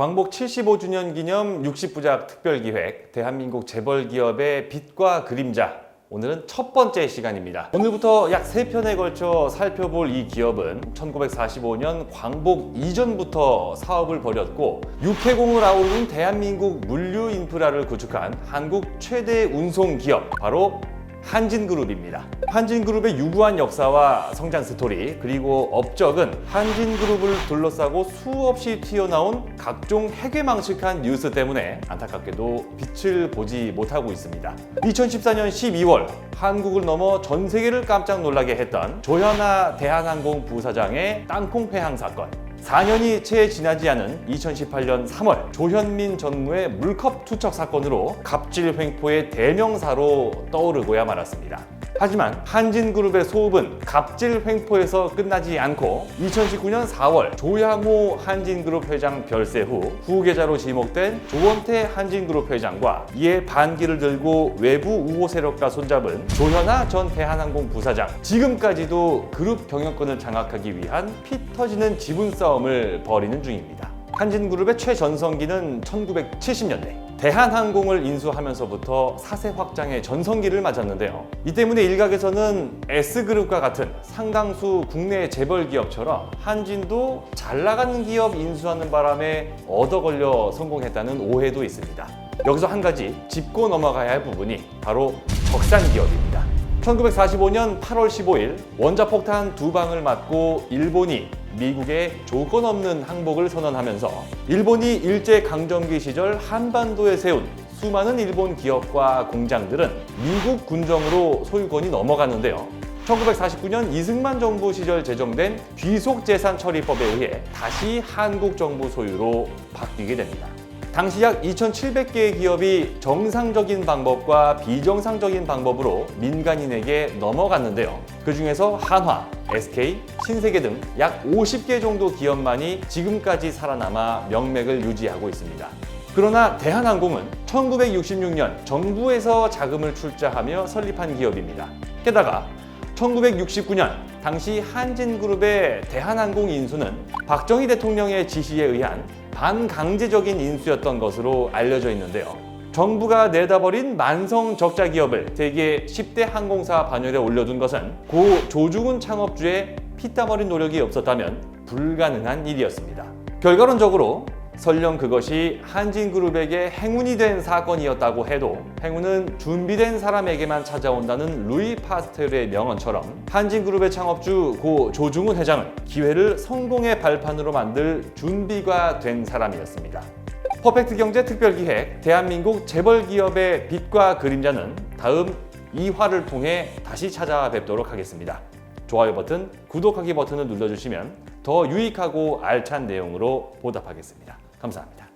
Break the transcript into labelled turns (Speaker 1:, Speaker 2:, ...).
Speaker 1: 광복 75주년 기념 60부작 특별기획 대한민국 재벌기업의 빛과 그림자 오늘은 첫 번째 시간입니다. 오늘부터 약 3편에 걸쳐 살펴볼 이 기업은 1945년 광복 이전부터 사업을 벌였고 육해공을 아우르는 대한민국 물류 인프라를 구축한 한국 최대 운송 기업 바로 한진그룹입니다. 한진그룹의 유구한 역사와 성장 스토리 그리고 업적은 한진그룹을 둘러싸고 수없이 튀어나온 각종 해괴망측한 뉴스 때문에 안타깝게도 빛을 보지 못하고 있습니다. 2014년 12월 한국을 넘어 전 세계를 깜짝 놀라게 했던 조현아 대한항공 부사장의 땅콩 폐항 사건 4년이 채 지나지 않은 2018년 3월 조현민 전무의 물컵 투척 사건으로 갑질 횡포의 대명사로 떠오르고야 말았습니다. 하지만 한진그룹의 소업은 갑질 횡포에서 끝나지 않고 2019년 4월 조양호 한진그룹 회장 별세 후 후계자로 지목된 조원태 한진그룹 회장과 이에 반기를 들고 외부 우호 세력과 손잡은 조현아 전 대한항공 부사장 지금까지도 그룹 경영권을 장악하기 위한 피 터지는 지분 싸움을 벌이는 중입니다. 한진그룹의 최전성기는 1970년대 대한항공을 인수하면서부터 사세 확장의 전성기를 맞았는데요. 이 때문에 일각에서는 S그룹과 같은 상당수 국내 재벌 기업처럼 한진도 잘 나가는 기업 인수하는 바람에 얻어 걸려 성공했다는 오해도 있습니다. 여기서 한 가지 짚고 넘어가야 할 부분이 바로 적산 기업입니다. 1945년 8월 15일 원자폭탄 두 방을 맞고 일본이 미국에 조건 없는 항복을 선언하면서 일본이 일제 강점기 시절 한반도에 세운 수많은 일본 기업과 공장들은 미국 군정으로 소유권이 넘어가는데요. 1949년 이승만 정부 시절 제정된 귀속재산 처리법에 의해 다시 한국 정부 소유로 바뀌게 됩니다. 당시 약 2,700개의 기업이 정상적인 방법과 비정상적인 방법으로 민간인에게 넘어갔는데요. 그 중에서 한화, SK, 신세계 등 약 50개 정도 기업만이 지금까지 살아남아 명맥을 유지하고 있습니다. 그러나 대한항공은 1966년 정부에서 자금을 출자하며 설립한 기업입니다. 게다가 1969년 당시 한진그룹의 대한항공 인수는 박정희 대통령의 지시에 의한 반강제적인 인수였던 것으로 알려져 있는데요. 정부가 내다버린 만성 적자 기업을 대개 10대 항공사 반열에 올려둔 것은 고 조중훈 창업주의 피땀 어린 노력이 없었다면 불가능한 일이었습니다. 결과론적으로 설령 그것이 한진그룹에게 행운이 된 사건이었다고 해도 행운은 준비된 사람에게만 찾아온다는 루이 파스텔의 명언처럼 한진그룹의 창업주 고 조중훈 회장은 기회를 성공의 발판으로 만들 준비가 된 사람이었습니다. 퍼펙트 경제 특별기획 대한민국 재벌 기업의 빛과 그림자는 다음 2화를 통해 다시 찾아뵙도록 하겠습니다. 좋아요 버튼, 구독하기 버튼을 눌러주시면 더 유익하고 알찬 내용으로 보답하겠습니다. 감사합니다.